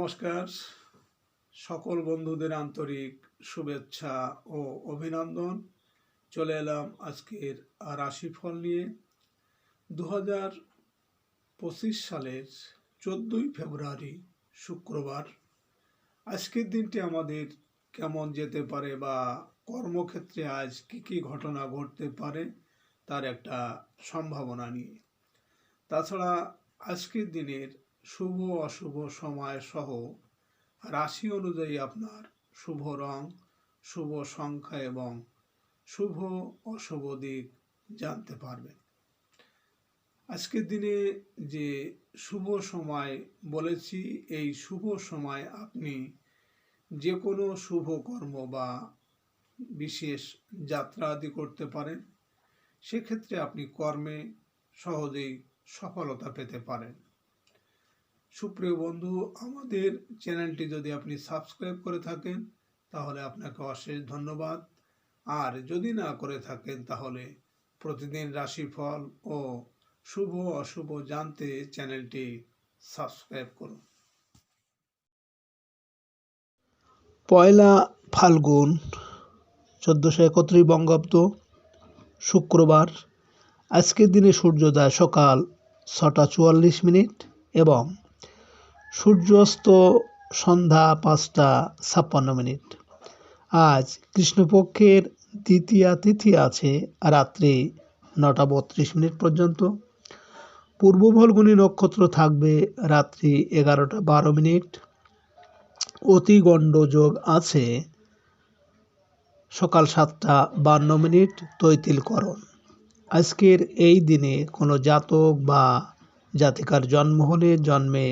নমস্কার। সকল বন্ধুদের আন্তরিক শুভেচ্ছা ও অভিনন্দন। চলে এলাম আজকের রাশিফল নিয়ে। দু হাজার পঁচিশ সালের চোদ্দোই ফেব্রুয়ারি শুক্রবার। আজকের দিনটি আমাদের কেমন যেতে পারে বা কর্মক্ষেত্রে আজ কী কী ঘটনা ঘটতে পারে তার একটা সম্ভাবনা নিয়ে। তাছাড়া আজকের দিনের শুভ, অশুভ সময় সহ রাশি অনুযায়ী আপনার শুভ রং, শুভ সংখ্যা এবং শুভ, অশুভ দিক জানতে পারবেন। আজকের দিনে যে শুভ সময় বলেছি, এই শুভ সময় আপনি যে কোনো শুভ কর্ম বা বিশেষ যাত্রা আদি করতে পারেন। সেক্ষেত্রে আপনি কর্মে সহজেই সফলতা পেতে পারেন। সুপ্রিয় বন্ধু, আমাদের চ্যানেলটি যদি আপনি সাবস্ক্রাইব করে থাকেন, তাহলে আপনাকে অশেষ ধন্যবাদ। আর যদি না করে থাকেন, তাহলে প্রতিদিন রাশিফল ও শুভ অশুভ জানতে চ্যানেলটি সাবস্ক্রাইব করুন। পয়লা ফাল্গুন, চোদ্দোশো একত্রিশ বঙ্গাব্দ, শুক্রবার। আজকের দিনে সূর্যোদয় সকাল ছটা চুয়াল্লিশ মিনিট এবং সূর্যাস্ত সন্ধ্যা পাঁচটা ছাপ্পান্ন মিনিট। আজ কৃষ্ণপক্ষের দ্বিতীয়া তিথি আছে রাত্রি নটা বত্রিশ মিনিট পর্যন্ত। পূর্ব ফল্গুনী নক্ষত্র থাকবে রাত্রি এগারোটা বারো মিনিট। অতি গণ্ডযোগ আছে সকাল সাতটা বান্ন মিনিট তৈতিলকরণ। আজকের এই দিনে কোনো জাতক বা জাতিকার জন্ম হলে জন্মে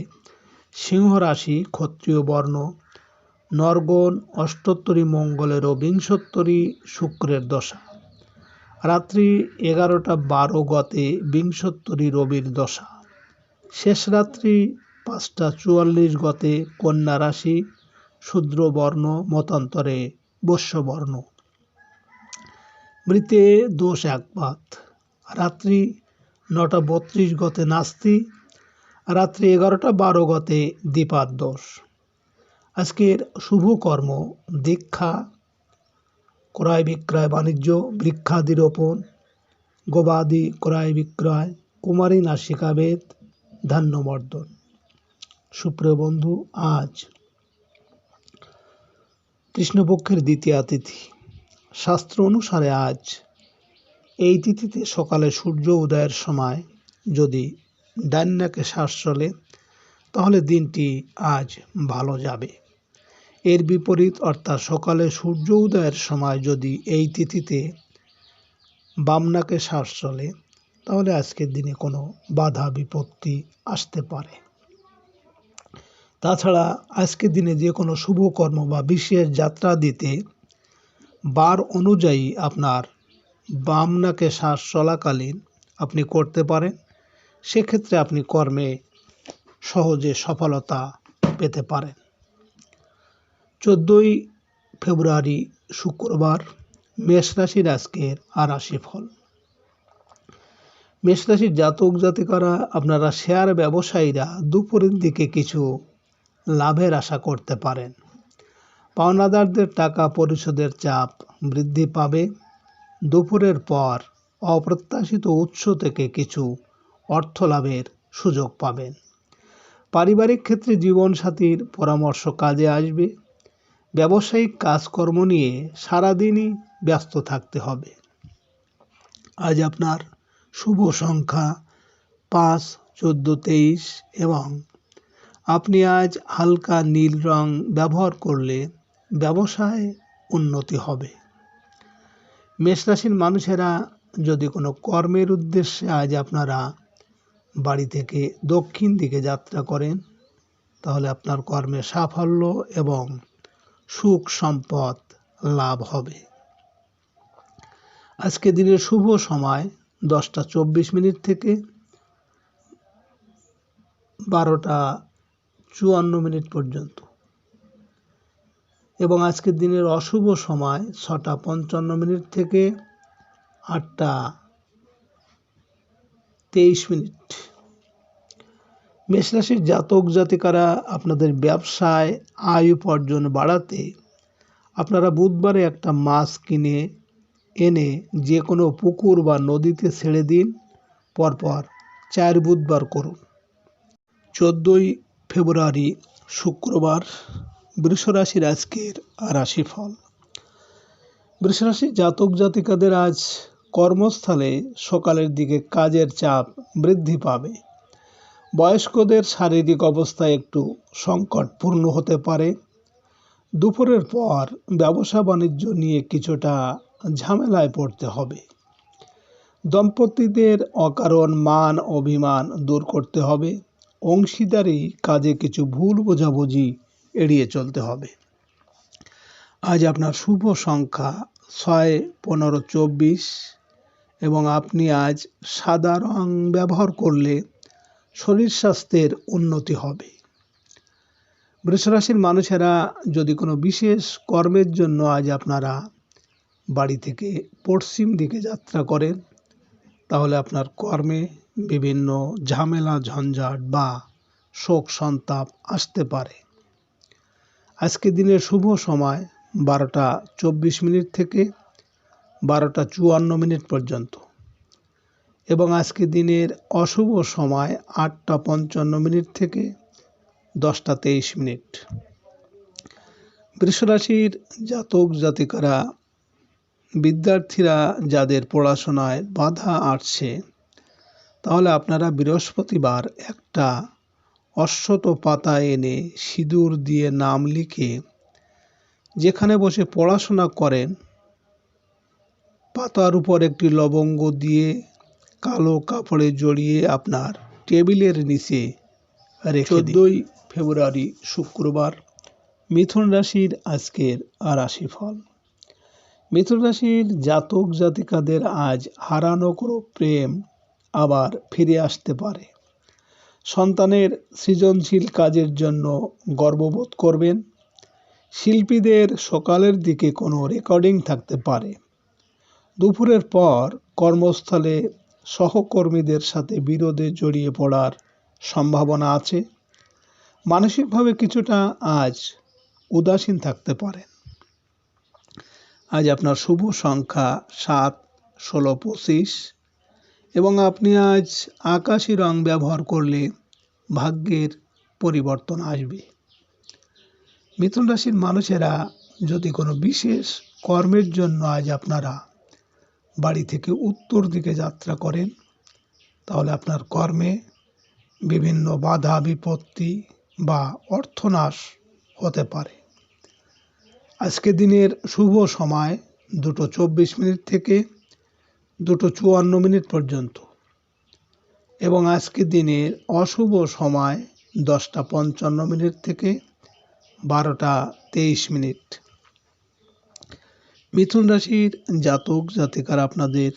সিংহ রাশি ক্ষত্রিয় বর্ণ, নরগণ, অষ্টোত্তরী মঙ্গলের ও বিংশোত্তরী শুক্রের দশা। রাত্রি এগারোটা বারো গতে বিংশোত্তরী রবির দশা। শেষ রাত্রি পাঁচটা চুয়াল্লিশ গতে কন্যা রাশি, শূদ্র বর্ণ, মতান্তরে বস্যবর্ণ মৃতে দোষ একপাত। রাত্রি নটা বত্রিশ গতে নাস্তি রাত্রি এগারোটা বারো গতে দীপার দোষ। আজকের শুভ কর্ম, দীক্ষা, ক্রয় বিক্রয়, বাণিজ্য বৃক্ষাদি রোপণ গবাদি ক্রয় বিক্রয়, কুমারী নাসিকাবেদ ধান্যবর্ধন সুপ্রিয় বন্ধু, আজ কৃষ্ণপক্ষের দ্বিতীয় তিথি। শাস্ত্র অনুসারে আজ এই তিথিতে সকালে সূর্য উদয়ের সময় যদি ডান নাকে শ্বাস চলে, তাহলে দিনটি আজ ভালো যাবে। এর বিপরীত অর্থাৎ সকালে সূর্য উদয়ের সময় যদি এই তিথিতে বামনাকে শ্বাস চলে, তাহলে আজকের দিনে কোনো বাধা বিপত্তি আসতে পারে। তাছাড়া আজকের দিনে যে কোনো শুভ কর্ম বা বিশেষ যাত্রা দিতে বার অনুযায়ী আপনার বামনাকে শ্বাস চলাকালীন আপনি করতে পারেন। সেক্ষেত্রে আপনি কর্মে সহজে সফলতা পেতে পারেন। চোদ্দোই ফেব্রুয়ারি শুক্রবার মেষ রাশির আজকের আরাশি ফল মেষ রাশির জাতক জাতিকারা আপনারা শেয়ার ব্যবসায়ীরা দুপুরের দিকে কিছু লাভের আশা করতে পারেন। পাওনাদারদের টাকা পরিশোধের চাপ বৃদ্ধি পাবে। দুপুরের পর অপ্রত্যাশিত উৎস থেকে কিছু অর্থ লাভের সুযোগ পাবেন। পারিবারিক ক্ষেত্রে জীবনসাথীর পরামর্শ কাজে আসবে। ব্যবসায়িক কাজকর্ম নিয়ে সারাদিনই ব্যস্ত থাকতে হবে। আজ আপনার শুভ সংখ্যা পাঁচ, চোদ্দ, তেইশ এবং আপনি আজ হালকা নীল রং ব্যবহার করলে ব্যবসায় উন্নতি হবে। মেষরাশির মানুষেরা যদি কোনো কর্মের উদ্দেশ্যে আজ আপনারা বাড়ি থেকে দক্ষিণ দিকে যাত্রা করেন, তাহলে আপনার কর্মে সাফল্য এবং সুখ সম্পদ লাভ হবে। আজকে দিনের শুভ সময় দশটা চব্বিশ মিনিট থেকে বারোটা চুয়ান্ন মিনিট পর্যন্ত। এবং আজকের দিনের অশুভ সময় ছটা পঞ্চান্ন মিনিট থেকে আটটা তেইশ মিনিট। মেষরাশির জাতক জাতিকারা আপনাদের ব্যবসায় আয় উপার্জন বাড়াতে আপনারা বুধবারে একটা মাছ কিনে, এনে যে কোনো পুকুর বা নদীতে ছেড়ে দিন, পরপর চার বুধবার করুন। চোদ্দোই ফেব্রুয়ারি শুক্রবার বৃষরাশির আজকের রাশিফল। বৃষরাশির জাতক জাতিকাদের আজ কর্মস্থলে সকালের দিকে কাজের চাপ বৃদ্ধি পাবে। বয়স্কদের শারীরিক অবস্থা একটু সংকটপূর্ণ হতে পারে। দুপুরের পর ব্যবসা বাণিজ্য নিয়ে কিছুটা ঝামেলায় পড়তে হবে। দম্পতিদের অকারণ মান অভিমান দূর করতে হবে। অংশীদারি কাজে কিছু ভুল বোঝাবুঝি এড়িয়ে চলতে হবে। আজ আপনার শুভ সংখ্যা ছয়, পনেরো, চব্বিশ। এবং আপনি আজ সাদা রং ব্যবহার করলে শরীর স্বাস্থ্যের উন্নতি হবে। বৃষরাশির মানুষেরা যদি কোনো বিশেষ কর্মের জন্য আজ আপনারা বাড়ি থেকে পশ্চিম দিকে যাত্রা করেন, তাহলে আপনার কর্মে বিভিন্ন ঝামেলা, ঝঞ্ঝাট বা শোক সন্তাপ আসতে পারে। আজকে দিনের শুভ সময় বারোটা চব্বিশ মিনিট থেকে বারোটা চুয়ান্ন মিনিট পর্যন্ত। এবং আজকে দিনের অশুভ সময় আটটা পঞ্চান্ন মিনিট থেকে দশটা তেইশ মিনিট। বৃষরাশির জাতক জাতিকারা, বিদ্যার্থীরা যাদের পড়াশোনায় বাধা আসছে, তাহলে আপনারা বৃহস্পতিবার একটা অশ্বত পাতা এনে সিঁদুর দিয়ে নাম লিখে যেখানে বসে পড়াশোনা করেন পাতার উপর একটি লবঙ্গ দিয়ে কালো কাপড়ে জড়িয়ে আপনার টেবিলের নিচে চোদ্দোই ফেব্রুয়ারি শুক্রবার মিথুন রাশির আজকের রাশিফল মিথুন রাশির জাতক জাতিকাদের আজ হারানো কোনো প্রেম আবার ফিরে আসতে পারে। সন্তানের সৃজনশীল কাজের জন্য গর্ববোধ করবেন। শিল্পীদের সকালের দিকে কোনো রেকর্ডিং থাকতে পারে। দুপুরের পর কর্মস্থলে সহকর্মীদের সাথে বিরোধে জড়িয়ে পড়ার সম্ভাবনা আছে। মানসিকভাবে কিছুটা আজ উদাসীন থাকতে পারেন। আজ আপনার শুভ সংখ্যা সাত, ষোলো, পঁচিশ এবং আপনি আজ আকাশি রং ব্যবহার করলে ভাগ্যের পরিবর্তন আসবে। মিথুন রাশির মানুষেরা যদি কোনো বিশেষ কর্মের জন্য আজ আপনারা বাড়ি থেকে উত্তর দিকে যাত্রা করেন, তাহলে আপনার কর্মে বিভিন্ন বাধা, বিপত্তি বা অর্থনাশ হতে পারে। আজকে দিনের শুভ সময় দুটো চব্বিশ মিনিট থেকে দুটো চুয়ান্ন মিনিট পর্যন্ত এবং আজকে দিনের অশুভ সময় দশটা পঞ্চান্ন মিনিট থেকে বারোটা তেইশ মিনিট। মিথুন রাশির জাতক, জাতিকার আপনাদের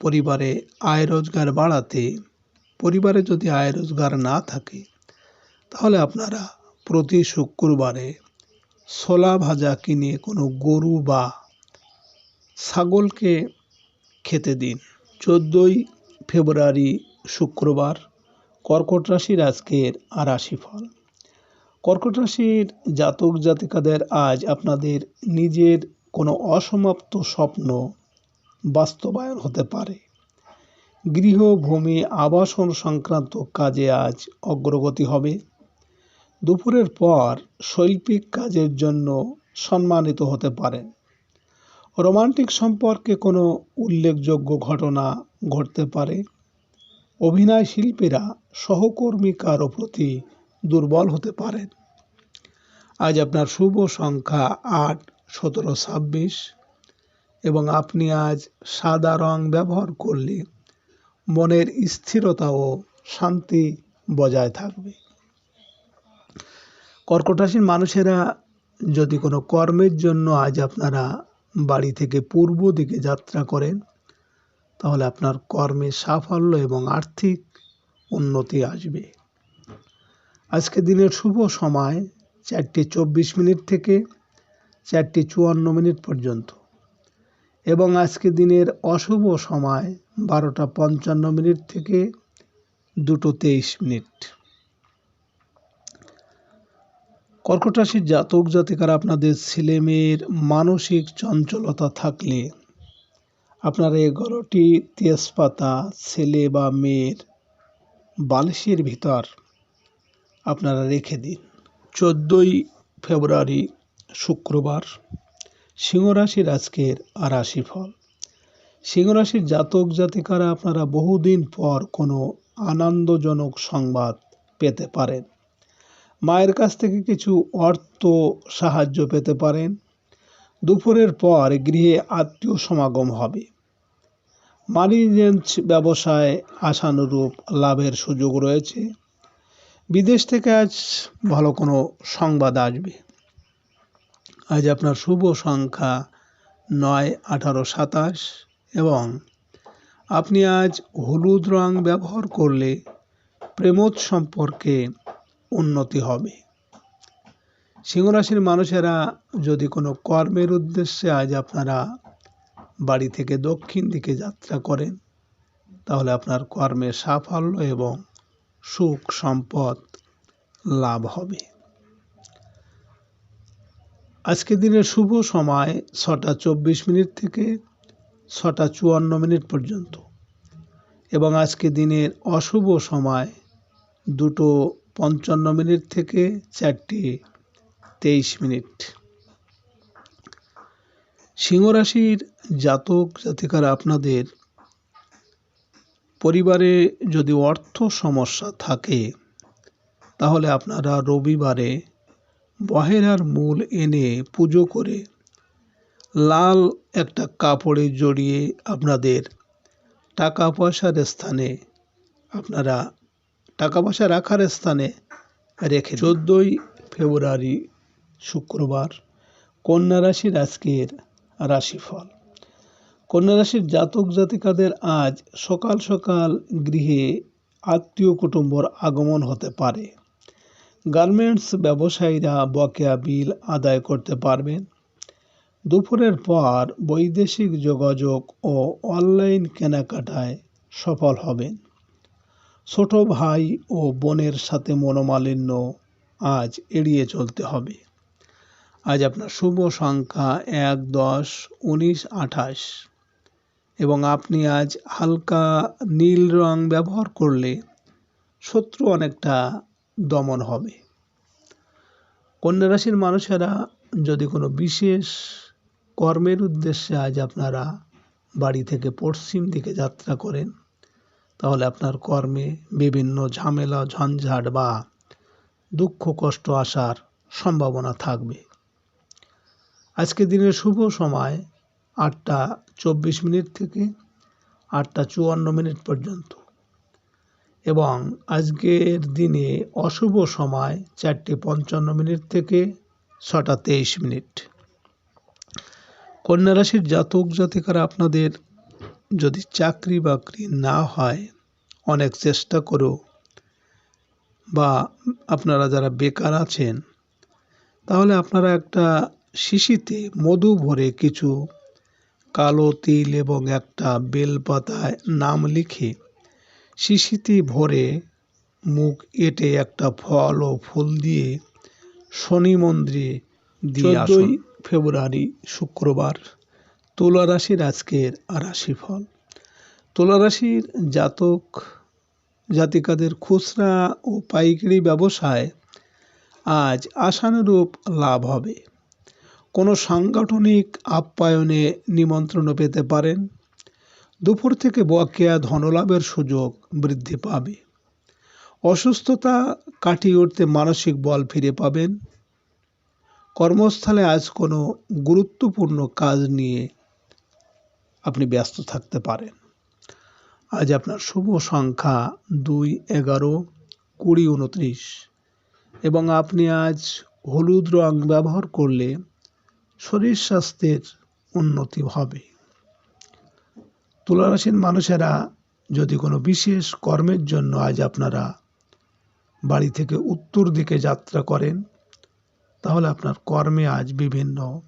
পরিবারে আয় রোজগার বাড়াতে, পরিবারে যদি আয় রোজগার না থাকে, তাহলে আপনারা প্রতি শুক্রবারে ছোলা ভাজা কিনে কোনো গরু বা ছাগলকে খেতে দিন। চোদ্দোই ফেব্রুয়ারি শুক্রবার, কর্কট রাশির আজকের রাশিফল। কর্কট রাশির জাতক, জাতিকাদের আজ আপনাদের নিজের কোনো অসমাপ্ত স্বপ্ন বাস্তবায়ন হতে পারে। গৃহভূমি আবাসন সংক্রান্ত কাজে আজ অগ্রগতি হবে। দুপুরের পর শৈল্পিক কাজের জন্য সম্মানিত হতে পারেন। রোমান্টিক সম্পর্কে কোনো উল্লেখযোগ্য ঘটনা ঘটতে পারে। অভিনয় শিল্পীরা সহকর্মী কারও প্রতি দুর্বল হতে পারেন। আজ আপনার শুভ সংখ্যা আট। সতেরো ছাব্বিশ, এবং আপনি আজ সাদা রং ব্যবহার করলে মনের স্থিরতা ও শান্তি বজায় থাকবে। কর্কট রাশির মানুষেরা যদি কোনো কর্মের জন্য আজ আপনারা বাড়ি থেকে পূর্ব দিকে যাত্রা করেন, তাহলে আপনার কর্মে সাফল্য এবং আর্থিক উন্নতি আসবে। আজকে দিনের শুভ সময় চারটে চব্বিশ মিনিট থেকে চারটে চুয়ান্ন মিনিট পর্যন্ত। এবং আজকে দিনের অশুভ সময় বারোটা পঞ্চান্ন মিনিট থেকে দুটো তেইশ মিনিট। কর্কট রাশির জাতক জাতিকারা, আপনাদের ছেলে মেয়ের মানসিক চঞ্চলতা থাকলে আপনারা এগারোটি তেজপাতা, ছেলে বা মেয়ের বালিশের ভিতর আপনারা রেখে দিন। চোদ্দোই ফেব্রুয়ারি শুক্রবার সিংহরাশির আজকের রাশিফল সিংহরাশির জাতক জাতিকারা আপনারা বহুদিন পর কোনো আনন্দজনক সংবাদ পেতে পারেন। মায়ের কাছ থেকে কিছু অর্থ সাহায্য পেতে পারেন। দুপুরের পর গৃহে আত্মীয় সমাগম হবে। মানি ব্যবসায় আশানুরূপ লাভের সুযোগ রয়েছে। বিদেশ থেকে আজ ভালো কোনো সংবাদ আসবে। আজ আপনার শুভ সংখ্যা নয়, আঠারো, সাতাশ এবং আপনি আজ হলুদ রং ব্যবহার করলে প্রেমোদ সম্পর্কে উন্নতি হবে। সিংহরাশির মানুষেরা যদি কোনো কর্মের উদ্দেশ্যে আজ আপনারা বাড়ি থেকে দক্ষিণ দিকে যাত্রা করেন, তাহলে আপনার কর্মে সাফল্য এবং সুখ সম্পদ লাভ হবে। আজকে দিনের শুভ সময় ছটা চব্বিশ মিনিট থেকে ছটা চুয়ান্ন মিনিট পর্যন্ত। এবং আজকে দিনের অশুভ সময় দুটো পঞ্চান্ন মিনিট থেকে চারটি তেইশ মিনিট। সিংহরাশির জাতক জাতিকারা আপনাদের পরিবারে যদি অর্থ সমস্যা থাকে, তাহলে আপনারা রবিবারে বহেরার মূল এনে পুজো করে। লাল একটা কাপড়ে জড়িয়ে আপনাদের টাকা পয়সার স্থানে, আপনারা টাকা পয়সা রাখার স্থানে রেখে চোদ্দোই ফেব্রুয়ারি শুক্রবার কন্যা রাশির আজকের রাশিফল। কন্যা রাশির জাতক জাতিকাদের আজ সকাল সকাল গৃহে আত্মীয় কুটুম্বর আগমন হতে পারে। গার্মেন্টস ব্যবসায়ীরা বকেয়া বিল আদায় করতে পারবেন। দুপুরের পর বৈদেশিক যোগাযোগ ও অনলাইন কেনাকাটায় সফল হবেন। ছোট ভাই ও বোনের সাথে মনোমালিন্য আজ এড়িয়ে চলতে হবে। আজ আপনার শুভ সংখ্যা এক, দশ, উনিশ, আঠাশ। এবং আপনি আজ হালকা নীল রং ব্যবহার করলে শত্রু অনেকটা দমন হবে। কন্যা রাশির মানুষেরা যদি কোনো বিশেষ কর্মের উদ্দেশ্যে আজ আপনারা বাড়ি থেকে পশ্চিম দিকে যাত্রা করেন, তাহলে আপনার কর্মে বিভিন্ন ঝামেলা, ঝঞ্ঝাট বা দুঃখ, কষ্ট আসার সম্ভাবনা থাকবে। আজকে দিনের শুভ সময় আটটা চব্বিশ মিনিট থেকে আটটা চুয়ান্ন মিনিট পর্যন্ত। এবং আজকের দিনে অশুভ সময় চারটে পঞ্চান্ন মিনিট থেকে ছটা তেইশ মিনিট। কন্যা রাশির জাতক জাতিকারা আপনাদের যদি চাকরি বাকরি না হয়, অনেক চেষ্টা করেও বা আপনারা যারা বেকার আছেন, তাহলে আপনারা একটা শিশিতে মধু ভরে কিছু কালো তিল এবং একটা বেলপাতায় নাম লিখে শিশিতে ভরে মুখ এঁটে একটা ফল ও ফুল দিয়ে শনি মন্দিরে দিয়ে চোদ্দই ফেব্রুয়ারি শুক্রবার তুলা রাশির আজকের রাশিফল। তুলা রাশির জাতক জাতিকাদের খুচরা ও পাইকারি ব্যবসায় আজ আশানুরূপ লাভ হবে। কোনো সাংগঠনিক আপ্যায়নে নিমন্ত্রণ পেতে পারেন। দুপুর থেকে বকেয়া ধনলাভের সুযোগ বৃদ্ধি পাবে। অসুস্থতা কাটিয়ে উঠতে মানসিক বল ফিরে পাবেন। কর্মস্থলে আজ কোনো গুরুত্বপূর্ণ কাজ নিয়ে আপনি ব্যস্ত থাকতে পারেন। আজ আপনার শুভ সংখ্যা দুই এগারো কুড়ি উনত্রিশ এবং আপনি আজ হলুদ রং ব্যবহার করলে শরীর স্বাস্থ্যের উন্নতি হবে। তুলারাশির মানুষেরা যদি কোনো বিশেষ কর্মের জন্য আজ আপনারা বাড়ি থেকে উত্তর দিকে যাত্রা করেন, তাহলে আপনার কর্মে আজ বিভিন্ন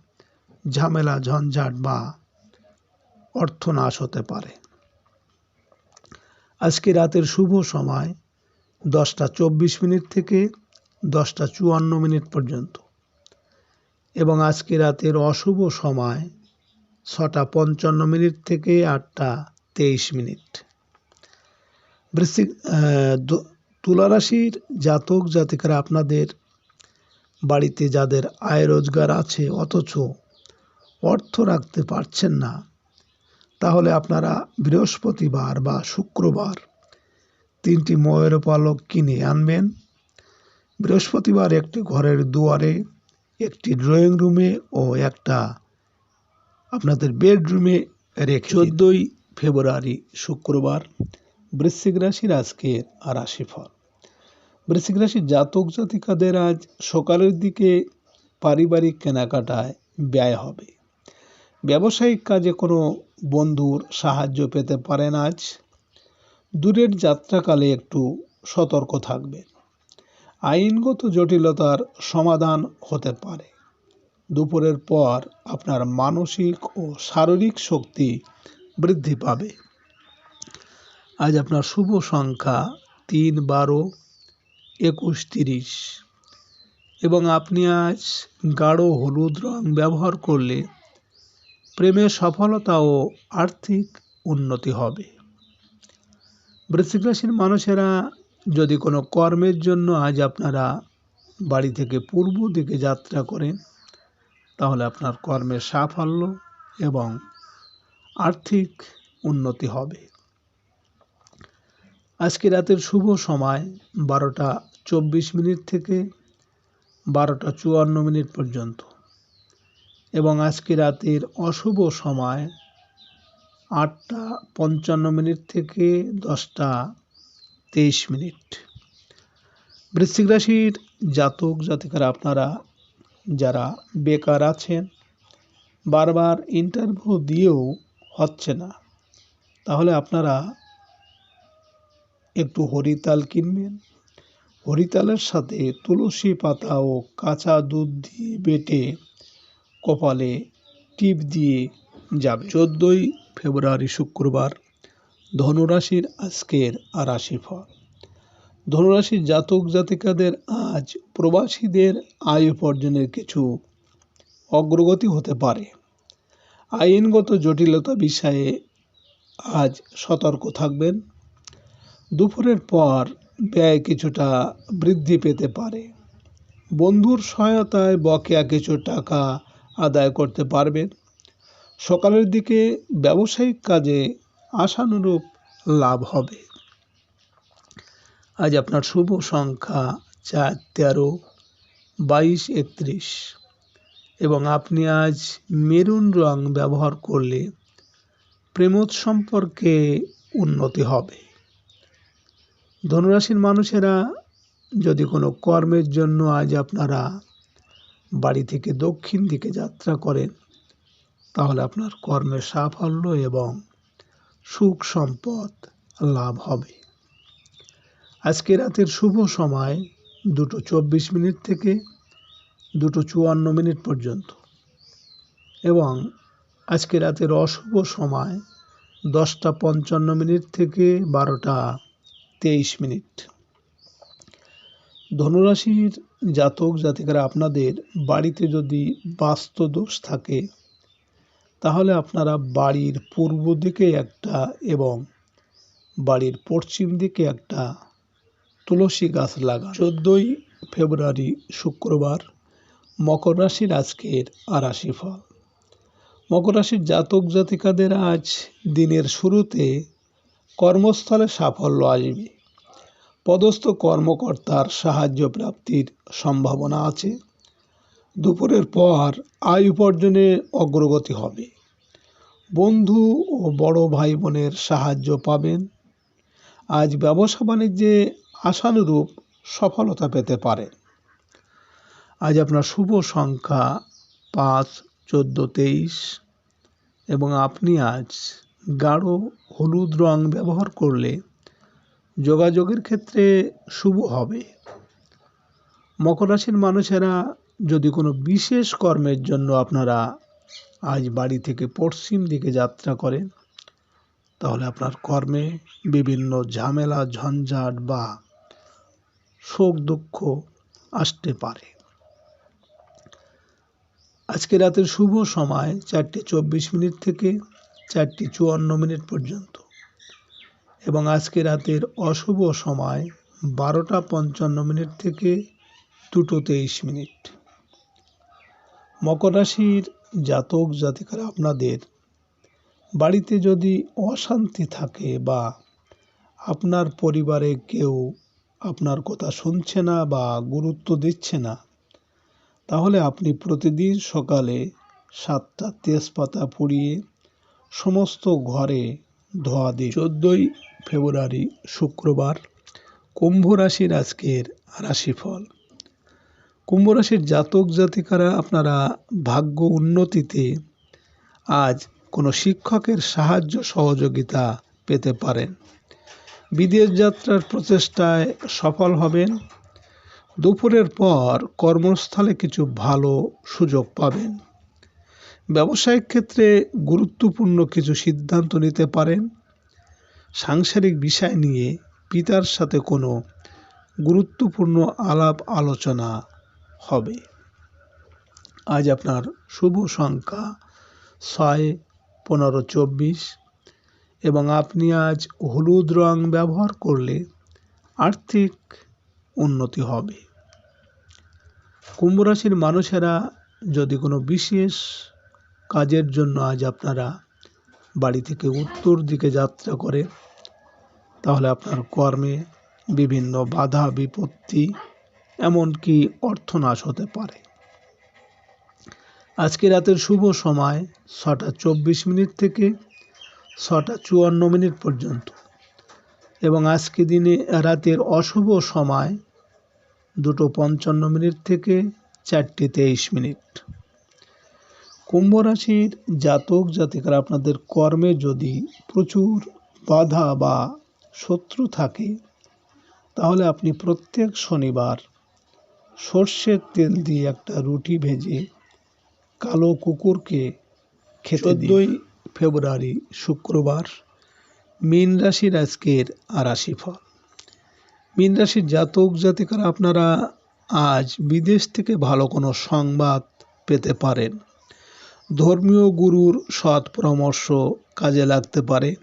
ঝামেলা, ঝঞ্ঝাট বা অর্থনাশ হতে পারে। আজকে রাতের শুভ সময় দশটা চব্বিশ মিনিট থেকে দশটা চুয়ান্ন মিনিট পর্যন্ত। এবং আজকে রাতের অশুভ সময় ছটা পঞ্চান্ন মিনিট থেকে আটটা তেইশ মিনিট। বৃশ্চিক আহ, দ- তুলা রাশির জাতক জাতিকারা আপনাদের বাড়িতে যাদের আয় রোজগার আছে অথচ অর্থ রাখতে পারছেন না তাহলে আপনারা বৃহস্পতিবার বা শুক্রবার তিনটি ময়ের পালক কিনে আনবেন। বৃহস্পতিবার একটি ঘরের দুয়ারে একটি ড্রয়িং রুমে ও একটা আপনাদের বেডরুমে চোদ্দোই ফেব্রুয়ারি শুক্রবার বৃশ্চিক রাশির আজকের রাশিফল। বৃশ্চিক রাশির জাতক জাতিকাদের আজ সকালের দিকে পারিবারিক কেনাকাটায় ব্যয় হবে। ব্যবসায়িক কাজে কোনো বন্ধুর সাহায্য পেতে পারেন আজ। দূরের যাত্রাকালে একটু সতর্ক থাকবেন। আইনগত জটিলতার সমাধান হতে পারে। দুপুরের পর আপনার মানসিক ও শারীরিক শক্তি বৃদ্ধি পাবে। আজ আপনার শুভ সংখ্যা তিন বারো একুশ তিরিশ। এবং আপনি আজ গাঢ় হলুদ রং ব্যবহার করলে প্রেমের সফলতা ও আর্থিক উন্নতি হবে। বৃশ্চিক রাশির মানুষেরা যদি কোনো কর্মের জন্য আজ আপনারা বাড়ি থেকে পূর্ব দিকে যাত্রা করেন তাহলে আপনার কর্মের সাফল্য এবং আর্থিক উন্নতি হবে। আজকে রাতের শুভ সময় বারোটা চব্বিশ মিনিট থেকে বারোটা চুয়ান্ন মিনিট পর্যন্ত এবং আজকে রাতের অশুভ সময় আটটা পঞ্চান্ন মিনিট থেকে দশটা তেইশ মিনিট। বৃশ্চিক রাশির জাতক জাতিকারা আপনারা যারা বেকার আছেন, বারবার ইন্টারভিউ দিয়েও হচ্ছে না। তাহলে আপনারা একটু হরিতাল কিনবেন। হরিতালের সাথে তুলসী পাতা ও কাঁচা দুধ দিয়ে বেটে কপালে টিপ দিয়ে যাবে। চোদ্দোই ফেব্রুয়ারি শুক্রবার ধনুরাশির আজকের রাশিফল। ধনুরাশির জাতক জাতিকাদের আজ প্রবাসীদের আয় উপার্জনের কিছু অগ্রগতি হতে পারে। আইনগত জটিলতা বিষয়ে আজ সতর্ক থাকবেন। দুপুরের পর ব্যয় কিছুটা বৃদ্ধি পেতে পারে। বন্ধুর সহায়তায় বকেয়া কিছু টাকা আদায় করতে পারবেন। সকালের দিকে ব্যবসায়িক কাজে আশানুরূপ লাভ হবে। আজ আপনার শুভ সংখ্যা চার, তেরো, বাইশ, একত্রিশ। এবং আপনি আজ মেরুন রং ব্যবহার করলে প্রেমোৎ সম্পর্কে উন্নতি হবে। ধনুরাশির মানুষেরা যদি কোনো কর্মের জন্য আজ আপনারা বাড়ি থেকে দক্ষিণ দিকে যাত্রা করেন, তাহলে আপনার কর্মের সাফল্য এবং সুখ সম্পদ লাভ হবে। আজকে রাতের শুভ সময় দুটো চব্বিশ মিনিট থেকে দুটো চুয়ান্ন মিনিট পর্যন্ত। এবং আজকে রাতের অশুভ সময় দশটা পঞ্চান্ন মিনিট থেকে বারোটা তেইশ মিনিট। ধনুরাশির জাতক জাতিকারা আপনাদের বাড়িতে যদি বাস্তুদোষ থাকে, তাহলে আপনারা বাড়ির পূর্ব দিকে একটা এবং বাড়ির পশ্চিম দিকে একটা তুলসী গাছ লাগান। চোদ্দোই ফেব্রুয়ারি শুক্রবার মকর রাশির আজকের আরাশি ফল। মকর রাশির জাতক জাতিকাদের আজ দিনের শুরুতে কর্মস্থলে সাফল্য আসবে। পদস্থ কর্মকর্তার সাহায্য প্রাপ্তির সম্ভাবনা আছে। দুপুরের পর আয় উপার্জনে অগ্রগতি হবে। বন্ধু ও বড় ভাই বোনের সাহায্য পাবেন। আজ ব্যবসা বাণিজ্যে আশানুরূপ সফলতা পেতে পারেন আজ আপনার শুভ সংখ্যা পাঁচ, চোদ্দ, তেইশ এবং আপনি আজ গাঢ় হলুদ রং ব্যবহার করলে যোগাযোগের ক্ষেত্রে শুভ হবে। মকর রাশির মানুষেরা যদি কোনো বিশেষ কর্মের জন্য আপনারা আজ বাড়ি থেকে পশ্চিম দিকে যাত্রা করেন, তাহলে আপনার কর্মে বিভিন্ন ঝামেলা, ঝঞ্ঝাট বা শোক দুঃখ আসতে পারে। আজকে রাতের শুভ সময় চারটি চব্বিশ মিনিট থেকে চারটি চুয়ান্ন মিনিট পর্যন্ত। এবং আজকে রাতের অশুভ সময় বারোটা পঞ্চান্ন মিনিট থেকে দুটো তেইশ মিনিট। মকর রাশির জাতক জাতিকারা আপনাদের বাড়িতে যদি অশান্তি থাকে বা আপনার পরিবারে কেউ আপনার কথা শুনছে না বা গুরুত্ব দিচ্ছে না, তাহলে আপনি প্রতিদিন সকালে সাতটা তেজপাতা পুড়িয়ে সমস্ত ঘরে ধোয়া দিন। চোদ্দোই ফেব্রুয়ারি শুক্রবার কুম্ভ রাশির আজকের রাশিফল। কুম্ভ রাশির জাতক জাতিকারা আপনারা ভাগ্য উন্নতিতে আজ কোনো শিক্ষকের সাহায্য সহযোগিতা পেতে পারেন। বিদেশ যাত্রার প্রচেষ্টায় সফল হবেন। দুপুরের পর কর্মস্থলে কিছু ভালো সুযোগ পাবেন। ব্যবসায়িক ক্ষেত্রে গুরুত্বপূর্ণ কিছু সিদ্ধান্ত নিতে পারেন। সাংসারিক বিষয় নিয়ে পিতার সাথে কোনো গুরুত্বপূর্ণ আলাপ আলোচনা হবে। আজ আপনার শুভ সংখ্যা ছয়, পনেরো, চব্বিশ। এবং আপনি আজ হলুদ রং ব্যবহার করলে আর্থিক উন্নতি হবে। কুম্ভ রাশির মানুষেরা যদি কোনো বিশেষ কাজের জন্য আজ আপনারা বাড়ি থেকে উত্তর দিকে যাত্রা করে তাহলে আপনার কর্মে বিভিন্ন বাধা, বিপত্তি এমনকি অর্থনাশ হতে পারে। আজকে রাতের শুভ সময় ছটা চব্বিশ মিনিট থেকে ছটা চুয়ান্ন মিনিট পর্যন্ত। এবং আজকে দিনে রাতের অশুভ সময় দুটো পঞ্চান্ন মিনিট থেকে চারটে তেইশ মিনিট। কুম্ভ রাশির জাতক জাতিকার আপনাদের কর্মে যদি প্রচুর বাধা বা শত্রু থাকে, তাহলে আপনি প্রত্যেক শনিবার সর্ষের তেল দিয়ে একটা রুটি ভেজে কালো কুকুরকে খেতে চোদ্দোই ফেব্রুয়ারি, শুক্রবার, মীন রাশির আজকের রাশিফল মীন রাশির জাতক জাতিকারা, আপনারা আজ বিদেশ থেকে ভালো কোনো সংবাদ পেতে পারেন। ধর্মীয় গুরুর সৎ পরামর্শ কাজে লাগতে পারে।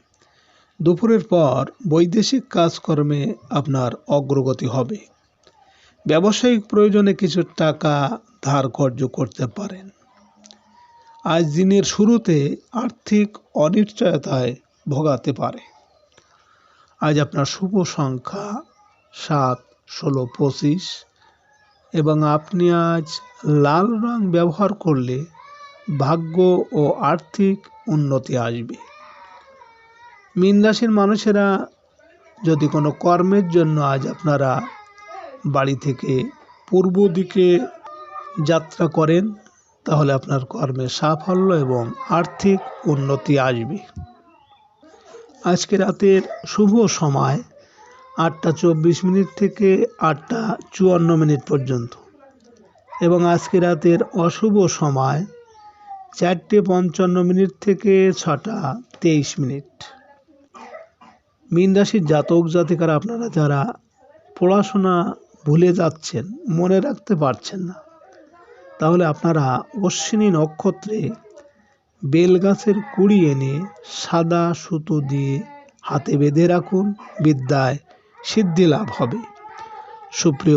দুপুরের পর বৈদেশিক কাজকর্মে আপনার অগ্রগতি হবে। ব্যবসায়িক প্রয়োজনে কিছু টাকা ধার কর্য করতে পারেন। আজ দিনের শুরুতে আর্থিক অনিশ্চয়তায় ভোগাতে পারে। আজ আপনার শুভ সংখ্যা সাত, ষোলো, পঁচিশ এবং আপনি আজ লাল রং ব্যবহার করলে ভাগ্য ও আর্থিক উন্নতি আসবে। মীন রাশির মানুষেরা যদি কোনো কর্মের জন্য আজ আপনারা বাড়ি থেকে পূর্ব দিকে যাত্রা করেন তাহলে আপনার কর্মে সাফল্য এবং আর্থিক উন্নতি আসবে। আজকে রাতের শুভ সময় আটটা চব্বিশ মিনিট থেকে আটটা চুয়ান্ন মিনিট পর্যন্ত। এবং আজকে রাতের অশুভ সময় চারটে পঞ্চান্ন মিনিট থেকে ছটা তেইশ মিনিট। মীন রাশির জাতক জাতিকারা আপনারা যারা পড়াশোনা ভুলে যাচ্ছেন, মনে রাখতে পারছেন না তাহলে আপনারা অশ্বিনী নক্ষত্রে বেলগাছের কুড়ি এনে সাদা সুতো দিয়ে হাতে বেঁধে রাখুন। বিদ্যায় সিদ্ধি লাভ হবে। সুপ্রিয়